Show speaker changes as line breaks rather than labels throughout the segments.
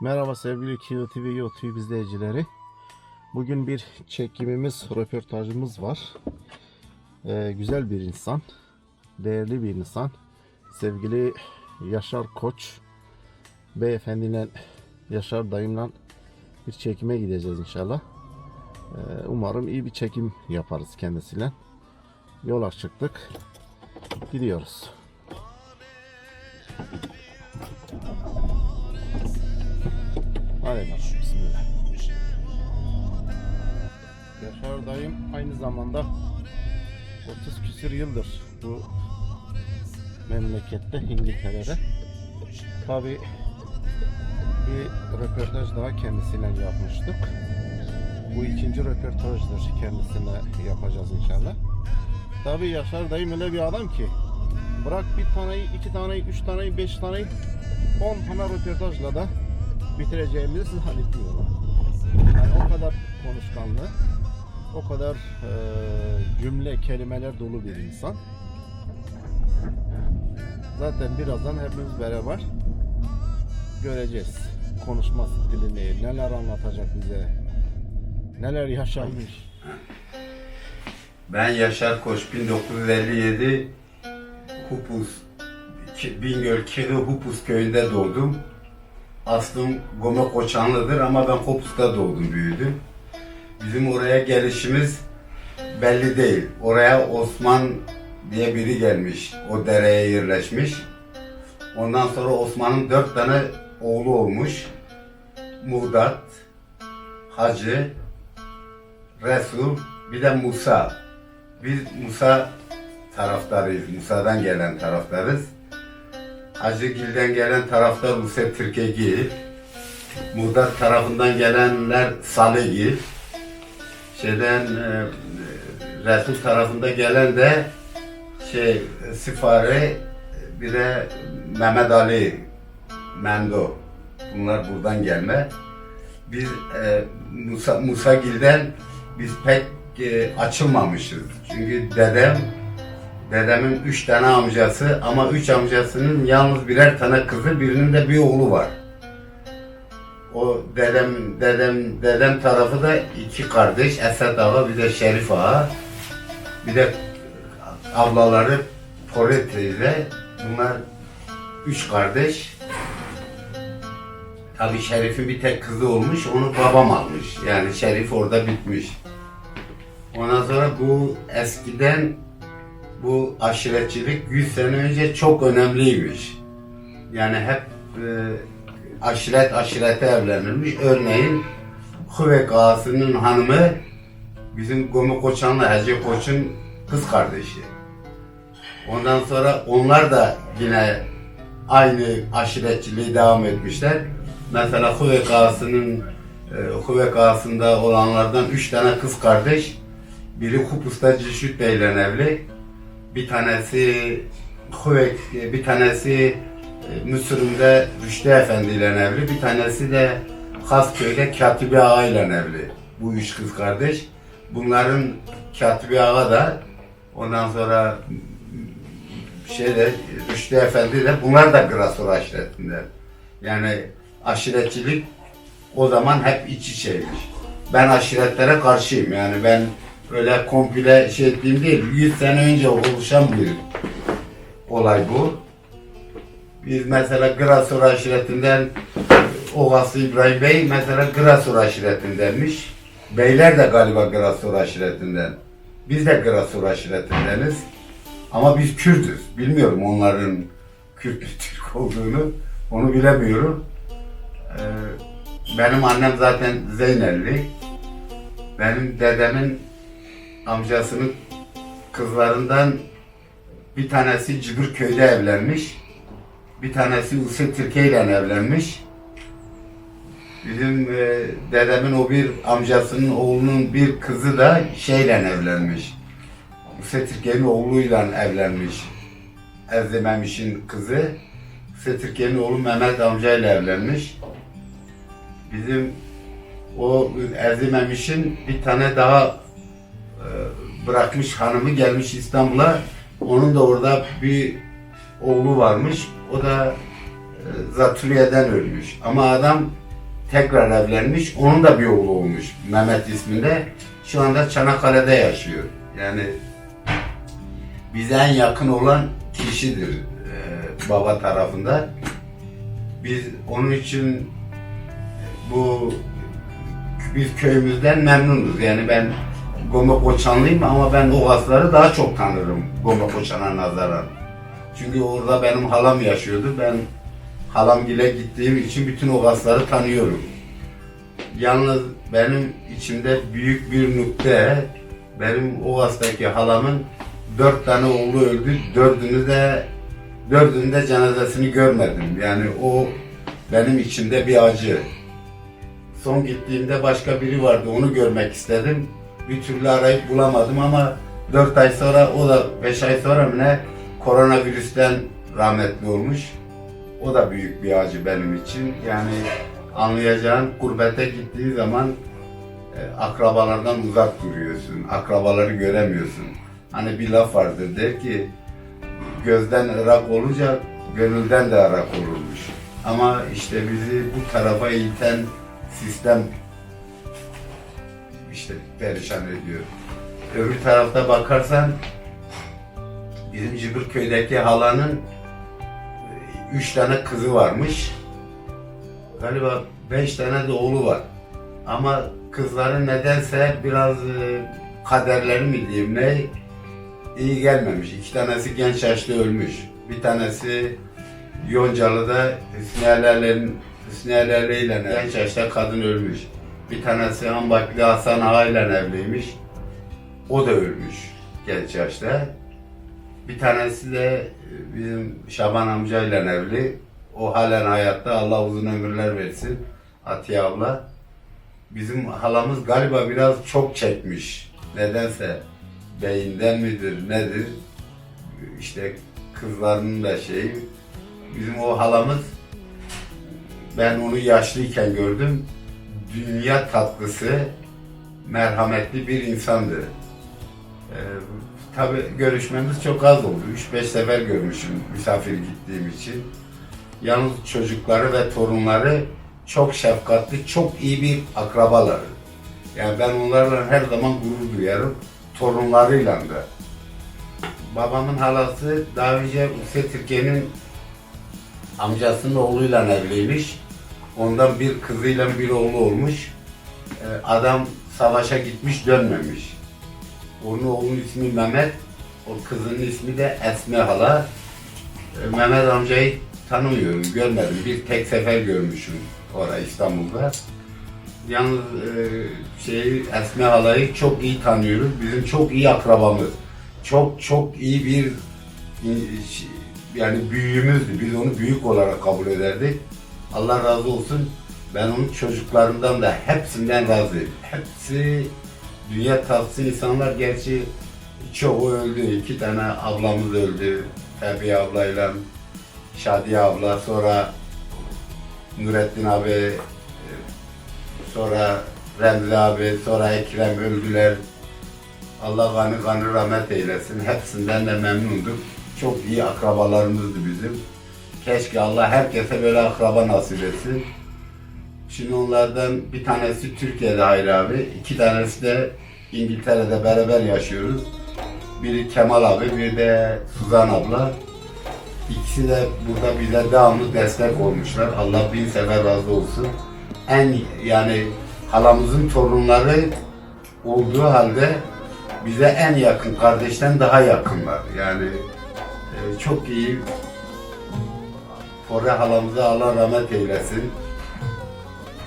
Merhaba sevgili Kiyo TV YouTube izleyicileri. Bugün bir çekimimiz, röportajımız var. Ee, güzel bir insan, değerli bir insan. Sevgili Yaşar Koç, beyefendiyle, Yaşar dayımla bir çekime gideceğiz inşallah. Ee, umarım iyi bir çekim yaparız kendisiyle. Yola çıktık, gidiyoruz. Hadi bakalım bismillah. Yaşar dayım aynı zamanda 30 küsür yıldır bu memlekette İngiltere'de. Tabi bir röportaj daha kendisiyle yapmıştık. Bu ikinci röportajdır kendisine yapacağız inşallah. Tabi Yaşar dayım öyle bir adam ki bırak bir taneyi, iki taneyi, üç taneyi, beş taneyi, on tane röportajla da bitireceğimizi zannetmiyorum. Yani o kadar konuşkanlı, o kadar e, cümle, kelimeler dolu bir insan. Zaten birazdan hepimiz beraber göreceğiz. Konuşma stilini, neler anlatacak bize, neler yaşanmış.
Ben Yaşar Koç 1957 Hupus Bingöl Kiri Hupus köyünde doğdum. Aslım Gome Koçanlıdır ama ben Hupus'ta doğdum büyüdüm. Bizim oraya gelişimiz belli değil. Oraya Osman diye biri gelmiş. O dereye yerleşmiş. Ondan sonra Osman'ın dört tane oğlu olmuş. Muğdat, Hacı, Resul, bir de Musa. Biz Musa taraftarıyız. Musa'dan gelen taraftarız. Hacıgil'den gelen taraftar Musa Türkegil. Muğdat tarafından gelenler Salihgil. Şeyden e, Resul tarafında gelen de şey Sifari bir de Mehmet Ali Mendo. Bunlar buradan gelme. Biz e, Musa Musa Gil'den biz pek e, açılmamışız. Çünkü dedem dedemin üç tane amcası ama üç amcasının yalnız birer tane kızı birinin de bir oğlu var. O dedem dedem dedem tarafı da iki kardeş Esat Ağa bir de Şerif Ağa. Bir de ablaları Polet teyze. Bunlar üç kardeş. Tabii Şerif'in bir tek kızı olmuş, onu babam almış. Yani Şerif orada bitmiş. Ondan sonra bu eskiden bu aşiretçilik 100 sene önce çok önemliymiş. Yani hep e, aşiret aşirete evlenilmiş. Örneğin Hüvek ağasının hanımı bizim Gomu Koçan'la Hacı Koç'un kız kardeşi. Ondan sonra onlar da yine aynı aşiretçiliği devam etmişler. Mesela Hüvek ağasının e, Hüvek ağasında olanlardan üç tane kız kardeş. Biri Kupus'ta Cişüt Bey'le evli. Bir tanesi Hüvek, bir tanesi e, Mısır'ında Rüştü Efendi ile evli. Bir tanesi de Hasköy'de Katibi Ağa ile evli. Bu üç kız kardeş. Bunların Katibi Ağa da ondan sonra şeyde Rüştü Efendi de bunlar da Grasor aşiretinden. Yani aşiretçilik o zaman hep iç içeymiş. Ben aşiretlere karşıyım yani ben öyle komple şey ettiğim değil. 100 sene önce oluşan bir olay bu. Biz mesela Grasor aşiretinden Ogası İbrahim Bey mesela Grasor aşiretindenmiş. Beyler de galiba Grasor aşiretinden. Biz de Grasor aşiretindeniz. Ama biz Kürtüz. Bilmiyorum onların Kürt Türk olduğunu. Onu bilemiyorum. Ee, benim annem zaten Zeynelli. Benim dedemin amcasının kızlarından bir tanesi Cibirköy'de evlenmiş. Bir tanesi Use Türkiye ile evlenmiş. Bizim e, dedemin o bir amcasının oğlunun bir kızı da şeyle evlenmiş. Use Türkiye'nin oğluyla evlenmiş. Erzememiş'in kızı. Use Türkiye'nin oğlu Mehmet amcayla evlenmiş. Bizim o Erzememiş'in bir tane daha bırakmış hanımı gelmiş İstanbul'a Onun da orada bir oğlu varmış. O da e, zatürreyeden ölmüş. Ama adam tekrar evlenmiş. Onun da bir oğlu olmuş. Mehmet isminde. Şu anda Çanakkale'de yaşıyor. Yani bize en yakın olan kişidir e, baba tarafında. Biz onun için bu biz köyümüzden memnunuz. Yani ben Goma Koçanlıyım ama ben o gasları daha çok tanırım Goma Koçan'a nazaran. Çünkü orada benim halam yaşıyordu. Ben halamgile gittiğim için bütün o gasları tanıyorum. Yalnız benim içimde büyük bir nükte benim o gastaki halamın dört tane oğlu öldü. Dördünü de dördünde cenazesini görmedim. Yani o benim içimde bir acı. Son gittiğimde başka biri vardı. Onu görmek istedim. Bir türlü arayıp bulamadım ama 4 ay sonra o da 5 ay sonra mı ne koronavirüsten rahmetli olmuş. O da büyük bir acı benim için. Yani anlayacağın gurbete gittiği zaman e, akrabalardan uzak duruyorsun. Akrabaları göremiyorsun. Hani bir laf vardır der ki gözden ırak olunca gönülden de ırak olurmuş. Ama işte bizi bu tarafa iten sistem işte perişan ediyor. Öbür tarafta bakarsan bizim Cıbırköy'deki halanın e, üç tane kızı varmış. Galiba beş tane de oğlu var. Ama kızların nedense biraz e, kaderleri mi diyeyim ne iyi gelmemiş. İki tanesi genç yaşta ölmüş. Bir tanesi Yoncalı'da Hüsniyeler'in Hüsniyeler'le genç yaşta kadın ölmüş. Bir tanesi Ambaklı Hasan Ağa ile evliymiş. O da ölmüş genç yaşta. Bir tanesi de e, bizim Şaban amcayla evli. O halen hayatta. Allah uzun ömürler versin. Atiye abla. Bizim halamız galiba biraz çok çekmiş. Nedense beyinden midir nedir? İşte kızlarının da şeyi. Bizim o halamız ben onu yaşlıyken gördüm. Dünya tatlısı, merhametli bir insandı. Ee, Tabi görüşmemiz çok az oldu. 3-5 sefer görmüşüm misafir gittiğim için. Yalnız çocukları ve torunları çok şefkatli, çok iyi bir akrabaları. Yani ben onlarla her zaman gurur duyarım. Torunlarıyla da. Babamın halası daha önce Use Türkiye'nin amcasının oğluyla evliymiş. Ondan bir kızıyla bir oğlu olmuş. Ee, Adam savaşa gitmiş dönmemiş. Onun oğlunun ismi Mehmet, o kızının ismi de Esme Hala. Ee, Mehmet amcayı tanımıyorum, görmedim. Bir tek sefer görmüşüm orada İstanbul'da. Yalnız e, şey Esme Hala'yı çok iyi tanıyoruz. Bizim çok iyi akrabamız. Çok çok iyi bir e, ş- yani büyüğümüzdü. Biz onu büyük olarak kabul ederdik. Allah razı olsun. Ben onun çocuklarından da hepsinden razıyım. Hepsi dünya tatlısı insanlar. Gerçi çoğu öldü. İki tane ablamız öldü. Tebiye ablayla Şadiye abla. Sonra Nurettin abi e, sonra Remzi abi, sonra Ekrem öldüler. Allah gani gani rahmet eylesin. Hepsinden de memnunduk. Çok iyi akrabalarımızdı bizim. Keşke Allah herkese böyle akraba nasip etsin. Şimdi onlardan bir tanesi Türkiye'de Hayri abi, iki tanesi de İngiltere'de beraber yaşıyoruz. Biri Kemal abi, biri de Suzan abla. İkisi de burada bize devamlı destek olmuşlar. Allah bin sefer razı olsun. En yani halamızın torunları olduğu halde bize en yakın kardeşten daha yakınlar. Yani e, çok iyi. Kore halamıza Allah rahmet eylesin.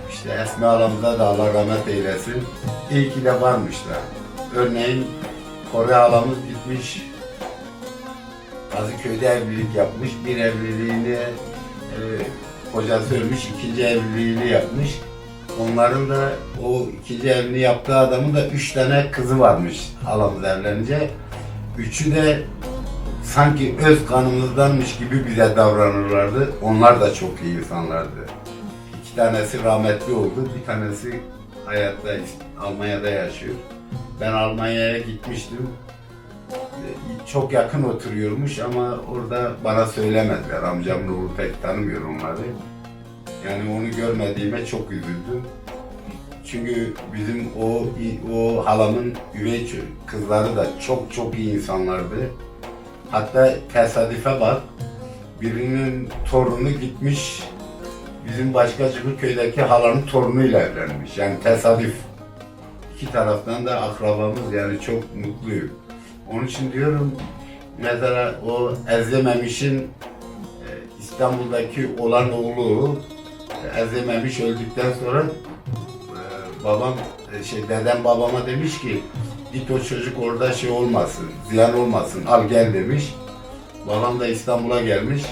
İşte Esme halamıza da Allah rahmet eylesin. İyi ki de varmışlar. Örneğin Kore halamız gitmiş Kazıköy'de evlilik yapmış. Bir evliliğini e, kocası ölmüş, ikinci evliliğini yapmış. Onların da o ikinci evliliğini yaptığı adamın da üç tane kızı varmış halamız evlenince. Üçü de sanki öz kanımızdanmış gibi bize davranırlardı. Onlar da çok iyi insanlardı. İki tanesi rahmetli oldu, bir tanesi hayatta Almanya'da yaşıyor. Ben Almanya'ya gitmiştim. E, çok yakın oturuyormuş ama orada bana söylemediler. Amcam Nur'u pek tanımıyor onları. Yani onu görmediğime çok üzüldüm. Çünkü bizim o o halamın üvey kızları da çok çok iyi insanlardı. Hatta tesadüfe bak, birinin torunu gitmiş, bizim başkacıklı köydeki halanın torunuyla evlenmiş. Yani tesadüf. İki taraftan da akrabamız yani çok mutluyum. Onun için diyorum mesela o Ezlememiş'in e, İstanbul'daki olan oğlu e, Ezlememiş öldükten sonra e, babam şey dedem babama demiş ki git o çocuk orada şey olmasın, ziyan olmasın, al gel demiş. Babam da İstanbul'a gelmiş.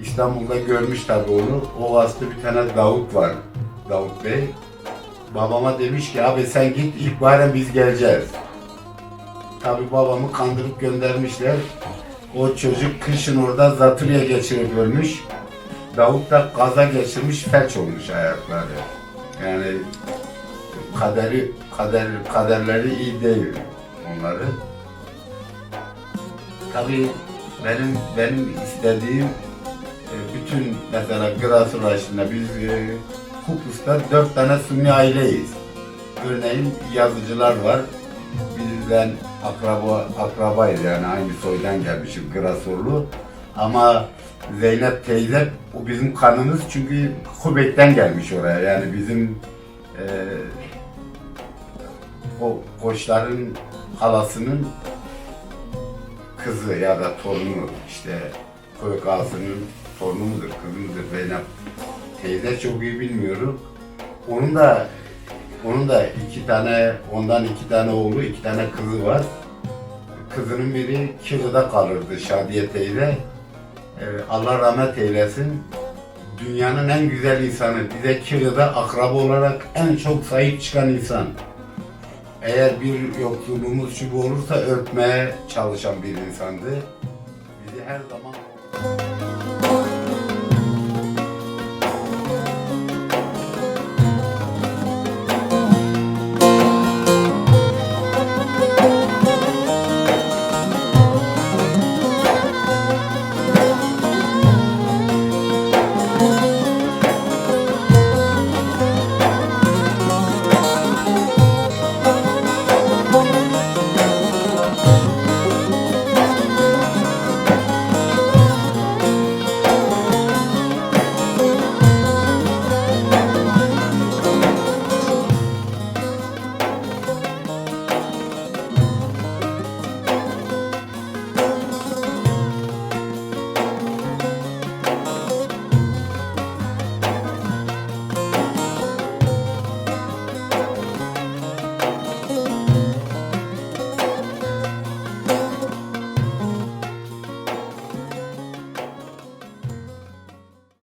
İstanbul'da görmüş tabii onu. O vasıta bir tane Davut var. Davut Bey. Babama demiş ki abi sen git ilk bayram biz geleceğiz. Tabii babamı kandırıp göndermişler. O çocuk kışın orada zatürre geçirip ölmüş. Davut da kaza geçirmiş, felç olmuş ayakları. Yani kaderi, kader, kaderleri iyi değil onların. Tabii benim benim istediğim e, bütün mesela Gras uğraşında biz e, Kuklus'ta dört tane Sunni aileyiz. Örneğin yazıcılar var. Bizden akraba akrabayız yani aynı soydan gelmişiz Grasorlu. Ama Zeynep teyze o bizim kanımız çünkü Kubek'ten gelmiş oraya. Yani bizim e, o koçların halasının kızı ya da torunu işte köy ağasının torunu mudur, kızı mıdır Zeynep teyze çok iyi bilmiyorum. Onun da onun da iki tane, ondan iki tane oğlu, iki tane kızı var. Kızının biri Kilı'da kalırdı Şadiye teyze. Ee, Allah rahmet eylesin. Dünyanın en güzel insanı, bize Kilı'da akraba olarak en çok sahip çıkan insan. Eğer bir yoksulluğumuz şu olursa örtmeye çalışan bir insandı. Bizi her zaman